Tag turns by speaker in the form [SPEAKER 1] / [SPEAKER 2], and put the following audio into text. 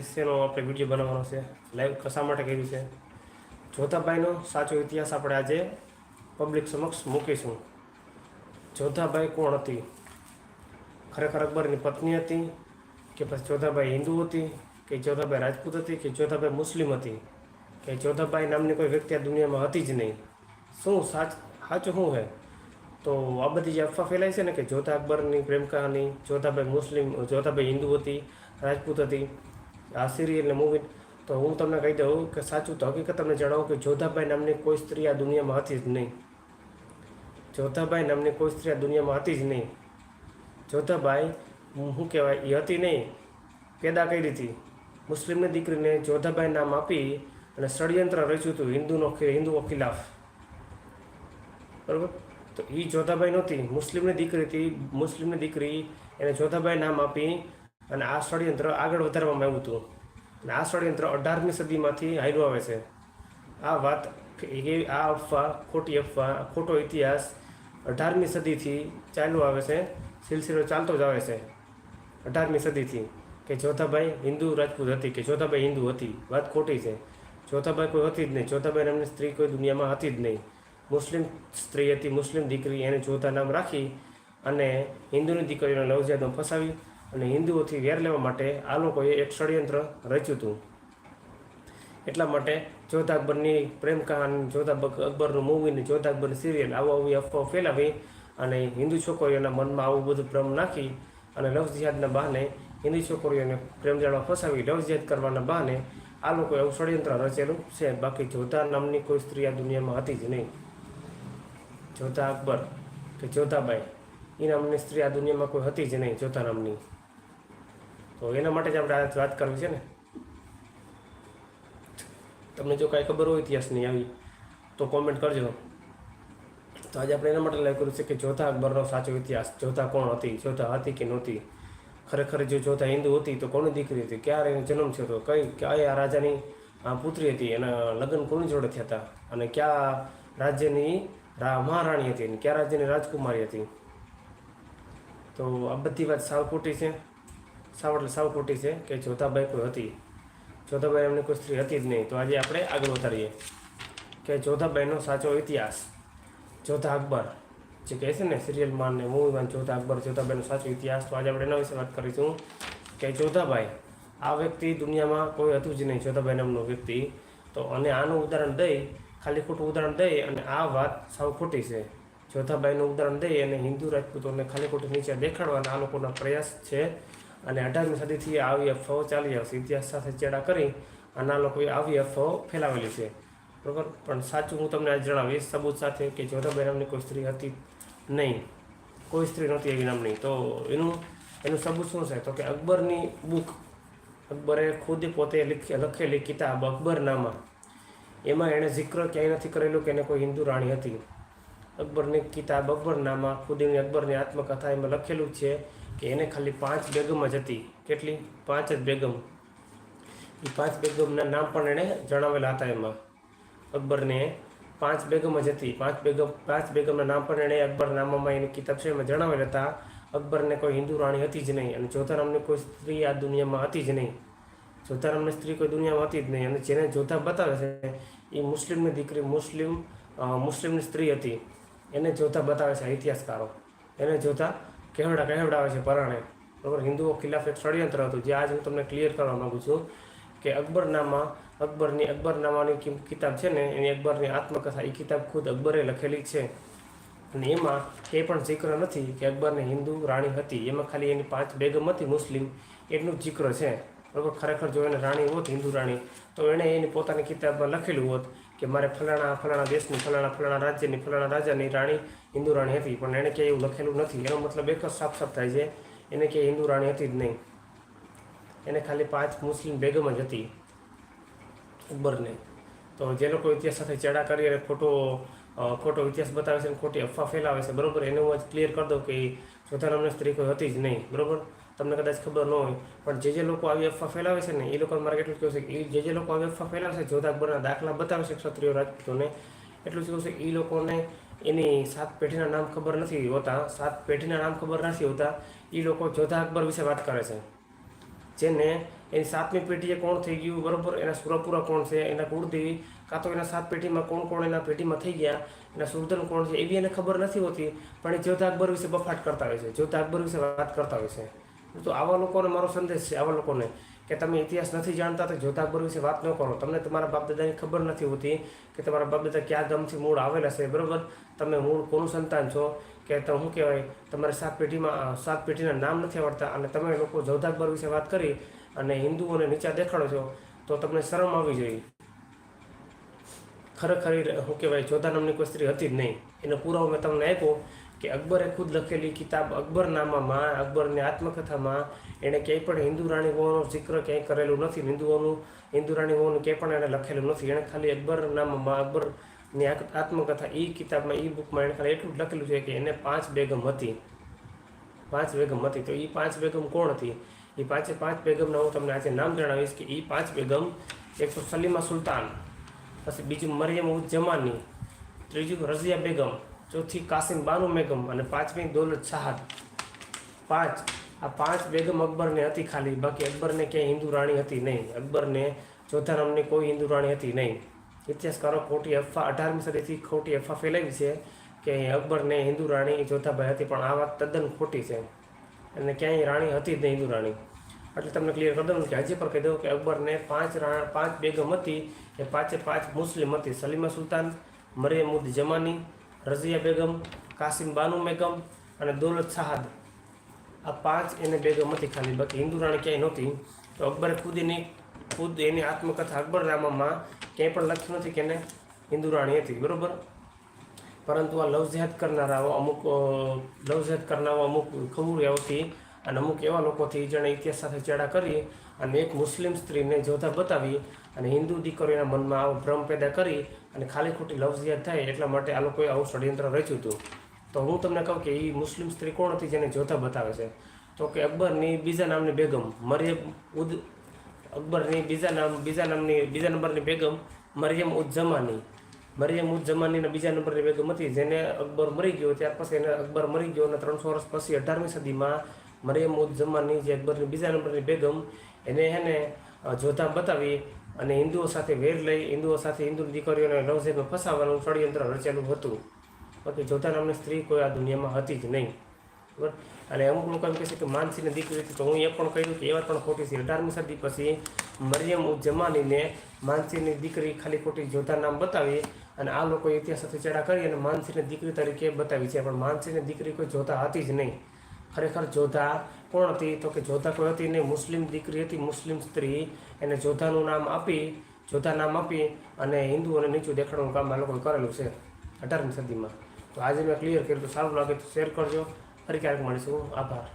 [SPEAKER 1] શેનો આપણે વીડિયો બનાવવાનો છે. લાઈવ કશા માટે કર્યું છે? જોધાભાઈનો સાચો ઇતિહાસ આપણે આજે પબ્લિક સમક્ષ મૂકીશું. જોધાભાઈ કોણ હતી? ખરેખર અકબરની પત્ની હતી કે પછી જોધાભાઈ હિન્દુ હતી કે જોધાભાઈ રાજપૂત હતી કે જોધાભાઈ મુસ્લિમ હતી? કે જોધાભાઈ નામની કોઈ વ્યક્તિ આ દુનિયામાં હતી જ નહીં? શું સાચ, સાચું શું છે તો આ બધી જે અફવા ફેલાય છે ને કે જોધા અકબરની પ્રેમ કહાની, જોધાભાઈ મુસ્લિમ, જોધાભાઈ હિન્દુ હતી, રાજપૂત હતી આ સિરિયલને મૂવી તો હું તમને કહી દઉં કે સાચું તો હકીકત તમને જણાવું કે જોધાભાઈ નામની કોઈ સ્ત્રી આ દુનિયામાં હતી જ નહીં. જોધાભાઈ નામની કોઈ સ્ત્રી આ દુનિયામાં હતી જ નહીં. જોધાભાઈ શું કહેવાય, એ હતી નહીં. પેદા કરી હતી મુસ્લિમની દીકરીને જોધાભાઈ નામ આપી અને ષડયંત્ર રચ્યું હતું, હિન્દુનો હિન્દુઓ ખિલાફ. બરાબર? તો એ જોધાભાઈ નહોતી. મુસ્લિમની દીકરી હતી, મુસ્લિમની દીકરી એને જોધાભાઈ નામ આપી અને આ ષડયંત્ર આગળ વધારવામાં આવ્યું હતું. અને આ ષડયંત્ર અઢારમી સદીમાંથી હાલ્યું આવે છે. આ વાત એ આ અફવા, ખોટી અફવા, ખોટો ઇતિહાસ અઢારમી સદીથી ચાલુ આવે છે. સિલસિલો ચાલતો જ આવે છે. અઢારમી સદીથી કે જોધાભાઈ હિન્દુ રાજપૂત હતી કે જોધાભાઈ હિન્દુ હતી. વાત ખોટી છે. જોધાભાઈ કોઈ હતી જ નહીં. જોધાભાઈ નામની સ્ત્રી કોઈ દુનિયામાં હતી જ નહીં. મુસ્લિમ સ્ત્રી હતી, મુસ્લિમ દીકરી એને જોધા નામ રાખી અને હિન્દુની દીકરીઓને નવજાતમાં ફસાવી અને હિન્દુઓથી વેર લેવા માટે આ લોકોએ એક ષડયંત્ર રચ્યું હતું. એટલા માટે જોધા અકબરની પ્રેમ કહાની, જોધા અકબરનું મૂવી ને જોધા અકબરની સિરિયલ આવો આવી અફવાઓ ફેલાવી અને હિન્દુ છોકરીઓના મનમાં આવું બધું ભ્રમ નાખી અને લવ જિહાદના બહાને હિન્દુ છોકરીઓને પ્રેમ જાળવા ફસાવી લવ જિહાદ કરવાના બહાને આ લોકોએ એવું ષડયંત્ર રચેલું છે. બાકી જોધા નામની કોઈ સ્ત્રી આ દુનિયામાં હતી જ નહીં. જોધા અકબર કે જોધાબાઈ એ નામની સ્ત્રી આ દુનિયામાં કોઈ હતી જ નહીં, જોધા નામની. તો એના માટે જ આપણે આજે વાત કરવી છે ને. તમને જો કાંઈ ખબર હોય ઇતિહાસની આવી, તો કોમેન્ટ કરજો. તો આજે આપણે એના માટે લાઈવ કર્યું છે કે જોતા અકબરનો સાચો ઇતિહાસ જોતા કોણ હતી જોતા હતી કે નહોતી? ખરેખર જો જોધા હિન્દુ હતી, તો કોની દીકરી હતી? ક્યારે એનો જન્મ થયો હતો? કઈ કયા રાજાની પુત્રી હતી? એના લગ્ન કોની જોડે થયા હતા? અને કયા રાજ્યની મહારાણી હતી? અને કયા રાજ્યની રાજકુમારી હતી? તો આ બધી વાત સાવ ખોટી છે. સાવ એટલે સાવ ખોટી છે કે જોધાબાઈ કોઈ હતી. જોધાબાઈ એમની કોઈ સ્ત્રી હતી જ નહીં. તો આજે આપણે આગળ વધારીએ કે જોધાબાઈનો સાચો ઇતિહાસ જોધા અકબર જે કહે છે ને સિરિયલમાં ને મૂવીમાં જોધા અકબર જોધાબાઈનો સાચો ઇતિહાસ, તો આજે આપણે એના વિશે વાત કરીશું કે જોધાબાઈ આ વ્યક્તિ દુનિયામાં કોઈ હતું જ નહીં જોધાબાઈ નામનો વ્યક્તિ. તો અને આનું ઉદાહરણ દઈ, ખાલી ખોટું ઉદાહરણ દઈ અને આ વાત સાવ ખોટી છે. જોધાબાઈનું ઉદાહરણ દઈ અને હિન્દુ રાજપૂતોને ખાલી ખોટી નીચે દેખાડવાના આ લોકોના પ્રયાસ છે અને અઢારમી સદીથી આવી અફવાઓ ચાલી આવશે ઇતિહાસ સાથે ચેડા કરી અને આ લોકોએ આવી અફવાઓ ફેલાવેલી છે. બરાબર? પણ સાચું હું તમને આજ જણાવીશ, સબૂત સાથે કે જોધાબાઈ નામની કોઈ સ્ત્રી હતી નહીં. કોઈ સ્ત્રી નહોતી એવી નામની. તો એનું એનું સબૂત શું છે? તો કે અકબરની બુક, અકબરે ખુદ પોતે લીખ- લખેલી કિતાબ અકબરનામા એમાં એણે જિક્ર ક્યાંય નથી કરેલું કે એને કોઈ હિન્દુ રાણી હતી. અકબરની કિતાબ અકબરનામા ખુદીની અકબરની આત્મકથા એમાં લખેલું છે. એને ખાલી પાંચ બેગમ જ હતી. કેટલી? પાંચ જ બેગમ. એ પાંચ બેગમના નામ પણ એણે જણાવેલા હતા એમાં. અકબરને પાંચ બેગમ જ હતી. પાંચ બેગમ, પાંચ બેગમના નામ પણ એણે અકબરનામામાં એની કિતાબ છે એમાં જણાવેલા હતા. અકબરને કોઈ હિન્દુ રાણી હતી જ નહીં અને જોધા નામની કોઈ સ્ત્રી આ દુનિયામાં હતી જ નહીં. જોધા નામની સ્ત્રી કોઈ દુનિયામાં હતી જ નહીં અને જેને જોધા બતાવે છે એ મુસ્લિમની દીકરી મુસ્લિમ મુસ્લિમની સ્ત્રી હતી. એને જોતા બતાવે છે ઇતિહાસકારો એને જોધા કહેવડા કહેવડાવે છે પરાણે. બરાબર? હિન્દુઓ ખિલાફ એક ષડયંત્ર હતું. જે આજ હું તમને ક્લિયર કરવા માગું છું કે અકબરનામા, અકબરની, અકબરનામાની કિતાબ છે ને, એની અકબરની આત્મકથા, એ કિતાબ ખુદ અકબરે લખેલી છે. અને એમાં એ પણ જિક્ર નથી કે અકબરને હિન્દુ રાણી હતી. એમાં ખાલી એની પાંચ બેગમ હતી મુસ્લિમ. જ જિક્ર છે. બરાબર? ખરેખર જો એને રાણી હોત, હિન્દુ રાણી, તો એણે એની પોતાની કિતાબમાં લખેલું હોત. કે મારે ફલાણા ફલાણા દેશની, ફલાણા ફલાણા રાજ્યની, ફલાણા રાજાની રાણી હિન્દુ રાણી હતી. પણ એણે ક્યાંય એવું લખેલું નથી. એનો મતલબ એક જ સાફ સાફ થાય છે. એને ક્યાંય હિન્દુ રાણી હતી જ નહીં. એને ખાલી પાંચ મુસ્લિમ બેગમ જ હતી. અકબરને તો જે લોકો ઇતિહાસ સાથે ચેડા કરી અને ખોટો ખોટો ઇતિહાસ બતાવે છે અને ખોટી અફવા ફેલાવે છે. બરાબર? એને હું આજ ક્લિયર કરી દઉં કે જોધા નામની સ્ત્રી કોઈ હતી જ નહીં. બરાબર? તમને કદાચ ખબર ન હોય, પણ જે જે લોકો આવી અફવા ફેલાવે છે ને, એ લોકો મારે કેટલું કહેવું છે કે એ જે જે લોકો આવી અફવા ફેલાવે છે, જોધા અકબરના દાખલા બતાવે છે ક્ષત્રિયો રાજપૂતોને એટલું જ કહું છે એ લોકોને એની સાત પેઢીના નામ ખબર નથી હોતા, સાત પેઢીના નામ ખબર નથી હોતા એ લોકો જોધા અકબર વિશે વાત કરે છે. જેને એની સાતમી પેઢીએ કોણ થઈ ગયું, બરાબર? એના સુરાપુરા કોણ છે? એના કુળદેવી? કાં તો એના સાત પેઢીમાં કોણ કોણ એના પેઢીમાં થઈ ગયા? એના સુરધન કોણ છે? એવી એને ખબર નથી હોતી, પણ એ જોધા અકબર વિશે બફાટ કરતા હોય છે. જોધા અકબર વિશે વાત કરતા હોય છે. તો આવા લોકોને મારો સંદેશ છે, આવા લોકોને કે તમે ઇતિહાસ નથી જાણતા તો જોધા અકબર વિશે વાત ન કરો. તમને તમારા બાપદાદાની ખબર નથી હોતી કે તમારા બાપદાદા ક્યાં ગામથી મૂળ આવેલા છે, બરાબર? તમે મૂળ કોનું સંતાન છો? કે તો શું કહેવાય, તમારે સાત પેઢીમાં સાત પેઢીના નામ નથી આવડતા અને તમે લોકો જોધા અકબર વિશે વાત કરી અને હિન્દુઓને નીચા દેખાડો છો, તો તમને શરમ આવી જોઈએ. ખરેખર શું કહેવાય, જોધા નામની કોઈ સ્ત્રી હતી જ નહીં. એનો પુરાવો મેં તમને આપ્યો કે અકબરે ખુદ લખેલી કિતાબ અકબરનામામાં, અકબરની આત્મકથામાં. એણે ક્યાંય પણ હિન્દુ રાણી હોવાનો જિક્ર ક્યાંય કરેલું નથી. હિન્દુઓનું, હિન્દુ રાણી હોવાનું ક્યાંય પણ એણે લખેલું નથી. એણે ખાલી અકબરનામામાં, અકબરની આત્મકથા એ કિતાબમાં એ બુકમાં એણે ખાલી એટલું જ લખેલું છે કે એને પાંચ બેગમ હતી. પાંચ બેગમ હતી. તો એ પાંચ બેગમ કોણ હતી? એ પાંચે પાંચ બેગમના હું તમને આજે નામ જણાવીશ કે એ પાંચ બેગમ એક તો સલીમા સુલતાન, પછી બીજું મરિયમ ઉજ જમાની, ત્રીજું રઝિયા બેગમ ચોથી કાસિમ બાનુ બેગમ અને પાંચમી દોલત શાહદ. પાંચ. આ પાંચ બેગમ અકબરને હતી ખાલી, બાકી અકબરને ક્યાંય હિન્દુ રાણી હતી નહીં. અકબરને ચોથા નામની કોઈ હિન્દુ રાણી હતી નહીં. ઇતિહાસકારો ખોટી અફવા, અઢારમી સદીથી ખોટી અફવા ફેલાવી છે કે અકબરને હિન્દુ રાણી જોધાભાઈ હતી, પણ આ વાત તદ્દન ખોટી છે. અને ક્યાંય રાણી હતી જ નહીં હિન્દુ રાણી. એટલે તમને ક્લિયર કરી દઉં કે હજી પણ કહી દઉં કે અકબરને પાંચ રાણા પાંચ બેગમ હતી, એ પાંચે પાંચ મુસ્લિમ હતી. સલીમા સુલતાન મરિયમ જમાની રઝિયા બેગમ કાસિમ બાનુ બેગમ અને દૌલત શાહદ આ પાંચ એને બેગમ હતી ખાલી. બાકી હિન્દુ રાણી ક્યાંય નહોતી. તો અકબરે ખુદ એની ખુદ એની આત્મકથા અકબરનામામાં ક્યાંય પણ લખ્યું નથી કે એને હિન્દુ રાણી હતી. બરાબર? પરંતુ આ લવ જેહાદ કરનારાઓ અમુક અ, લવ જેહાદ કરનારાઓ અમુક ખબુરિયાઓથી અને અમુક એવા લોકોથી જેણે ઇતિહાસ સાથે ચેડા કરી અને એક મુસ્લિમ સ્ત્રીને જોતા બતાવી અને હિન્દુ દીકરીઓના મનમાં આવો ભ્રમ પેદા કરી અને ખાલી ખોટી લવ થાય એટલા માટે આ લોકોએ આવું ષડયંત્ર રચ્યું હતું. તો હું તમને કહું કે એ મુસ્લિમ સ્ત્રી કોણ હતી જેને જોતા બતાવે છે? તો કે અકબરની બીજા નામની બેગમ, મરિયમ ઉદ અકબરની બીજા નામ, બીજા નામની, બીજા નંબરની બેગમ મરિયમ ઉદ જમાની. મરિયમ ઉદ જમાનીના બીજા નંબરની બેગમ હતી જેને અકબર મરી ગયો, ત્યાર પછી એને અકબર મરી ગયો અને ત્રણસો વર્ષ પછી અઢારમી સદીમાં મરિયમ ઉદ જમાની જે અકબરની બીજા નંબરની બેગમ, એને એને જોતા બતાવી અને હિન્દુઓ સાથે વેર લઈ, હિન્દુઓ સાથે હિન્દુ દીકરીઓને લવઝેમાં ફસાવવાનું ષડયંત્ર રચેલું હતું. બાકી જોતા નામની સ્ત્રી કોઈ આ દુનિયામાં હતી જ નહીં. બરાબર? અને અમુક લોકો એમ કહે છે કે માનસીની દીકરી હતી, તો હું એ પણ કહ્યું કે એ વાત પણ ખોટી છે. અઢારમી સદી પછી મરિયમ ઉદ જમાનીને માનસીની દીકરી ખાલી ખોટી જોતા નામ બતાવી અને આ લોકો ઇતિહાસ સાથે ચેડા કરી અને માનસીની દીકરી તરીકે બતાવી છે. પણ માનસીની દીકરી કોઈ જોતા હતી જ નહીં. ખરેખર જોધા કોણ હતી? તો કે જોધા કોઈ હતી ને મુસ્લિમ દીકરી હતી, મુસ્લિમ સ્ત્રી. એને જોધાનું નામ આપી, જોધા નામ આપી અને હિન્દુઓને નીચું દેખાડવાનું કામ આ લોકોએ કરેલું છે અઢારમી સદીમાં. તો આજે મેં ક્લિયર કર્યું તો સારું લાગે તો શેર કરજો. ફરી ક્યારેક મળીશું. આભાર.